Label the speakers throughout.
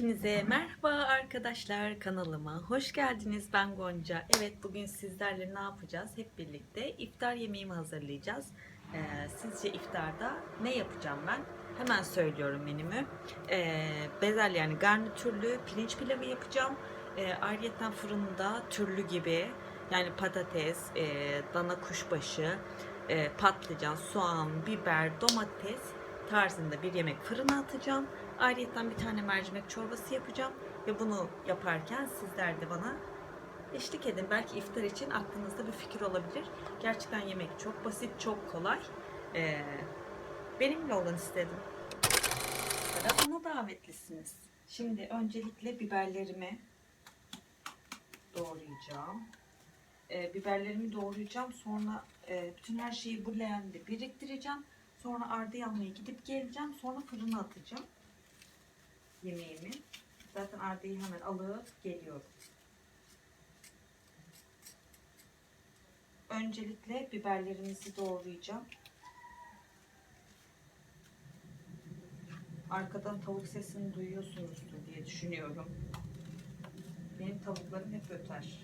Speaker 1: Hepinize merhaba arkadaşlar kanalıma hoş geldiniz ben Gonca. Evet bugün sizlerle ne yapacağız? Hep birlikte iftar yemeğimi hazırlayacağız. Ee, sizce iftarda ne yapacağım ben? Hemen söylüyorum menümü. Ee, bezel yani garnitürlü pirinç pilavı yapacağım. Ee, ayrıyeten fırında türlü gibi yani patates, e, dana kuşbaşı, e, patlıcan, soğan, biber, domates tarzında bir yemek fırına atacağım. Ayrıca bir tane mercimek çorbası yapacağım ve bunu yaparken sizler de bana eşlik edin. Belki iftar için aklınızda bir fikir olabilir. Gerçekten yemek çok basit, çok kolay. Ee, benimle olun istedim. Bana davetlisiniz. Şimdi öncelikle biberlerimi doğrayacağım. Ee, biberlerimi doğrayacağım. Sonra e, bütün her şeyi bu leğende biriktireceğim. Sonra ardı yanmaya gidip geleceğim. Sonra fırına atacağım yemeğimi. Zaten ardıyı hemen alıp geliyorum. Öncelikle biberlerimizi doğrayacağım. Arkadan tavuk sesini duyuyorsunuzdur diye düşünüyorum. Benim tavuklarım hep öter.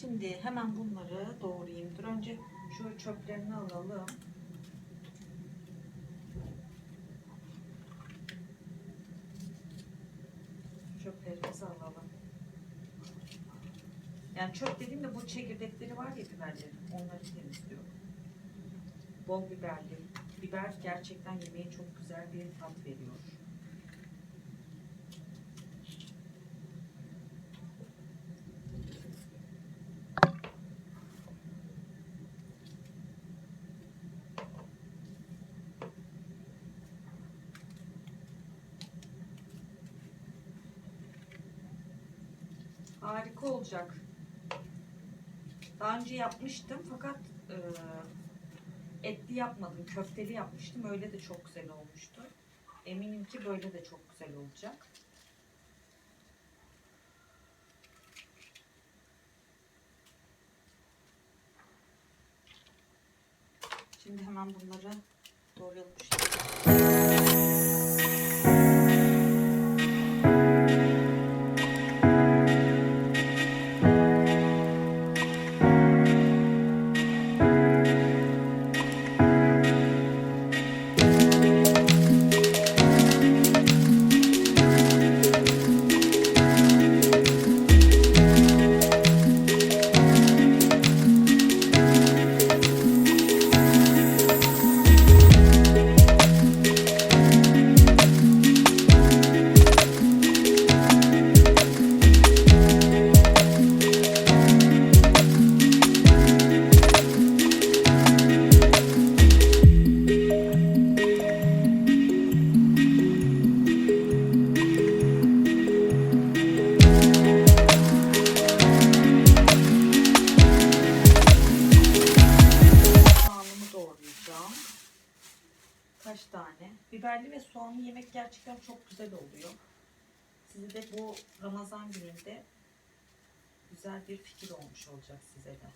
Speaker 1: Şimdi hemen bunları doğrayayım. Dur önce şu çöplerini alalım. Çöplerimizi alalım. Yani çöp dediğimde bu çekirdekleri var ya biberlerin. Onları temizliyorum. Bol biberli. Biber gerçekten yemeğe çok güzel bir tat veriyor. Harika olacak. Daha önce yapmıştım fakat e, etli yapmadım. Köfteli yapmıştım. Öyle de çok güzel olmuştu. Eminim ki böyle de çok güzel olacak. Şimdi hemen bunları doğrayalım tane? Biberli ve soğanlı yemek gerçekten çok güzel oluyor. Size de bu Ramazan gününde güzel bir fikir olmuş olacak size de.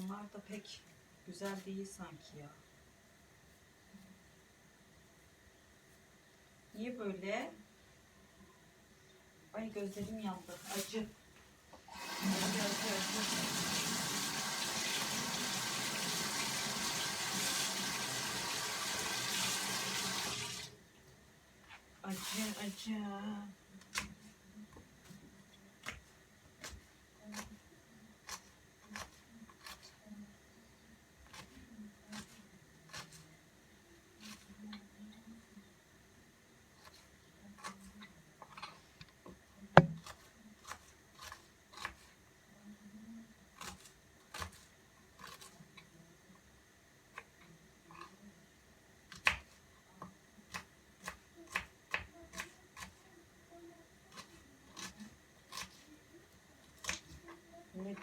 Speaker 1: Soğanlar da pek güzel değil sanki ya. Niye böyle? Ay gözlerim yandı. Acı. Acı acı acı. Acı acı.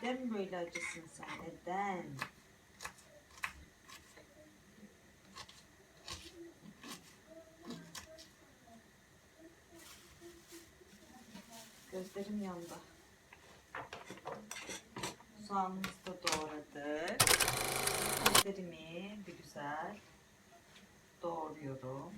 Speaker 1: Neden böyle acısın sen? Neden? Gözlerim yandı. Soğanımızı da doğradık. Gözlerimi bir güzel doğruyorum.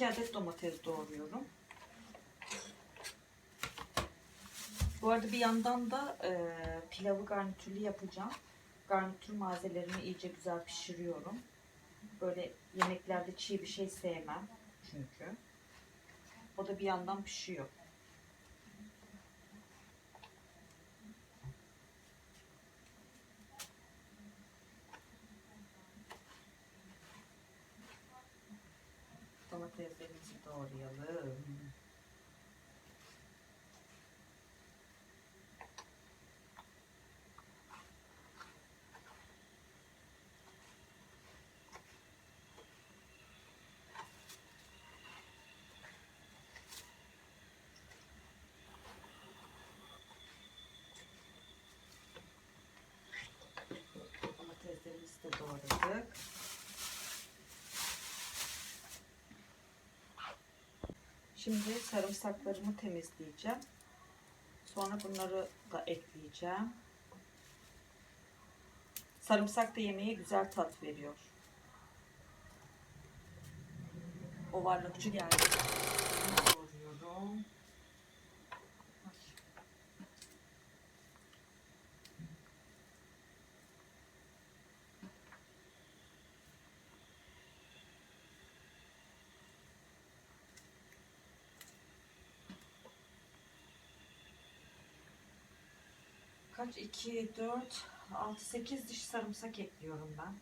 Speaker 1: İki adet domates doğruyorum. Bu arada bir yandan da e, pilavı garnitürlü yapacağım. Garnitür malzemelerimi iyice güzel pişiriyorum. Böyle yemeklerde çiğ bir şey sevmem çünkü. O da bir yandan pişiyor. Domateslerimizi doğrayalım. Domateslerimizi de doğradık. Şimdi sarımsaklarımı temizleyeceğim. Sonra bunları da ekleyeceğim. Sarımsak da yemeğe güzel tat veriyor. Ovarlıkçı geldi. Doğruyorum. Kaç? 2, 4, 6, 8 diş sarımsak ekliyorum ben.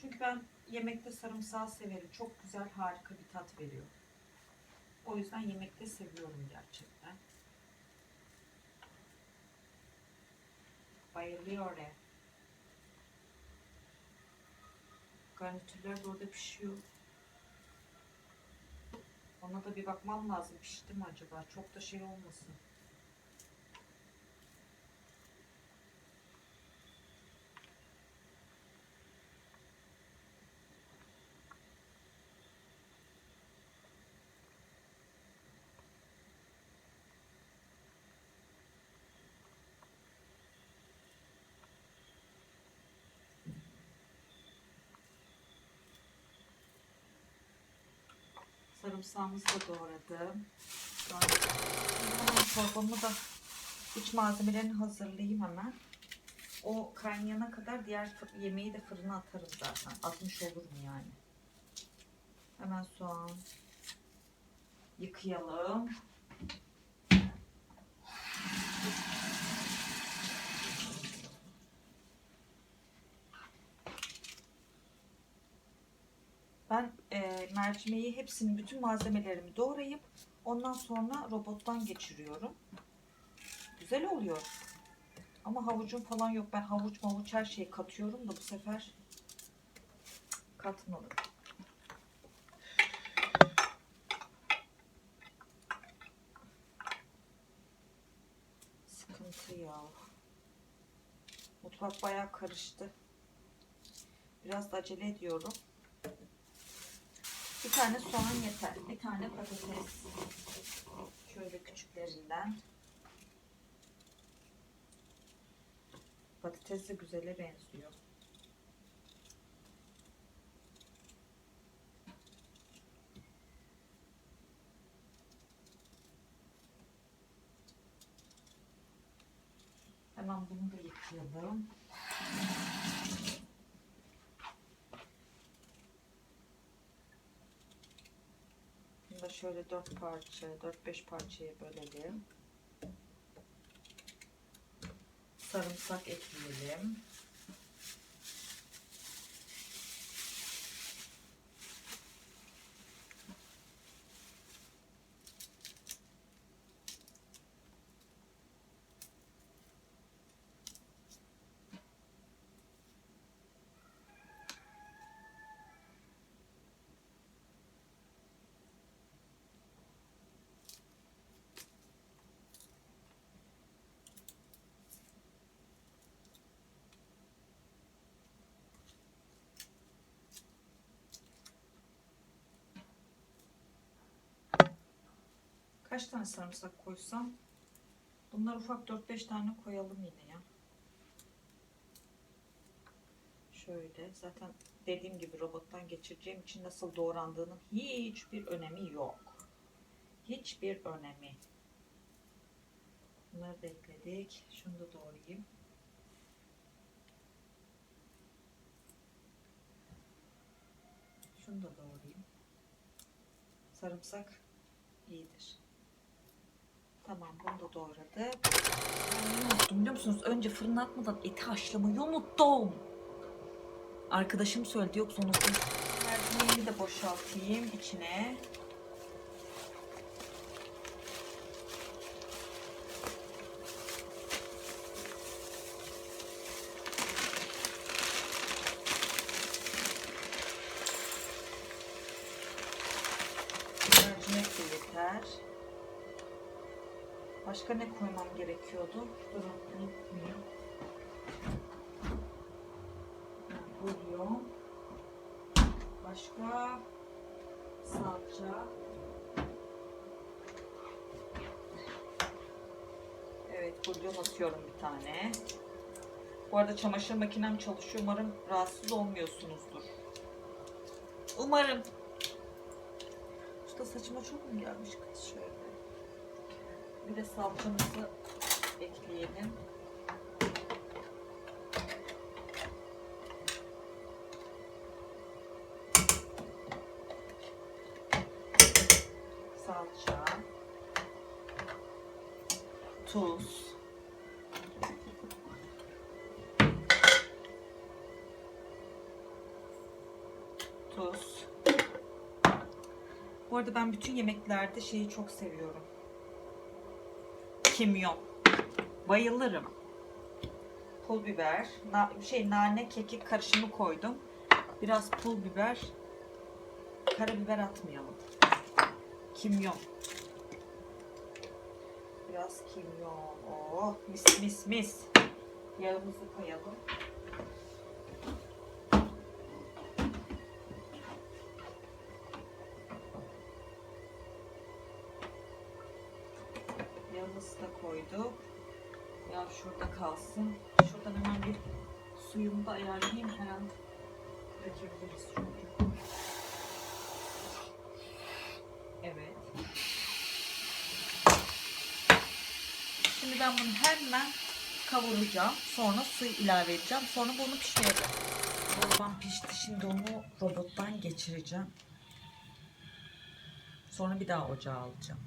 Speaker 1: Çünkü ben yemekte sarımsağı severim. Çok güzel, harika bir tat veriyor. O yüzden yemekte seviyorum gerçekten. Bayılıyor ya. Garnitürler de orada pişiyor. Ona da bir bakmam lazım. Pişti mi acaba? Çok da şey olmasın. Sarımsağımızı da doğradım. Hemen çorbamı da iç malzemelerini hazırlayayım hemen. O kaynayana kadar diğer yemeği de fırına atarım zaten. Atmış olurum yani. Hemen soğan yıkayalım. Ben e, mercimeği hepsini bütün malzemelerimi doğrayıp ondan sonra robottan geçiriyorum. Güzel oluyor. Ama havucum falan yok. Ben havuç mavuç her şeyi katıyorum da bu sefer katmadım. Sıkıntı ya. Mutfak bayağı karıştı. Biraz da acele ediyorum. Bir tane soğan yeter. Bir tane patates. Şöyle küçüklerinden. Patates de güzele benziyor. Hemen bunu da yıkayalım. Şöyle dört parça, dört beş parçaya bölelim. Sarımsak ekleyelim. Kaç tane sarımsak koysam? Bunlar ufak 4-5 tane koyalım yine ya. Şöyle zaten dediğim gibi robottan geçireceğim için nasıl doğrandığının hiçbir önemi yok. Hiçbir önemi. Bunları da ekledik. Şunu da doğrayayım. Şunu da doğrayayım. Sarımsak iyidir. Tamam bunu da neyi unuttum biliyor musunuz? Önce fırına atmadan eti haşlamayı unuttum. Arkadaşım söyledi yoksa unuttum. Mercimeğimi de boşaltayım içine. Mercimek de yeter. Başka ne koymam gerekiyordu? Durun unutmayayım. Bulyon. Başka salça. Evet bulyon atıyorum bir tane. Bu arada çamaşır makinem çalışıyor. Umarım rahatsız olmuyorsunuzdur. Umarım. Usta saçıma çok mu gelmiş kız şöyle. Bir de salçamızı ekleyelim. Salça. Tuz. Tuz. Bu arada ben bütün yemeklerde şeyi çok seviyorum. Kimyon. Bayılırım. Pul biber, na şey nane, kekik karışımı koydum. Biraz pul biber. Karabiber atmayalım. Kimyon. Biraz kimyon. Oh, mis mis mis. Yağımızı koyalım. Yağımızı da koyduk. Ya şurada kalsın. Şuradan hemen bir suyumu da ayarlayayım. Her an dökebiliriz çünkü. Evet. Şimdi ben bunu hemen kavuracağım. Sonra su ilave edeceğim. Sonra bunu pişireceğim. Çorbam pişti. Şimdi onu robottan geçireceğim. Sonra bir daha ocağa alacağım.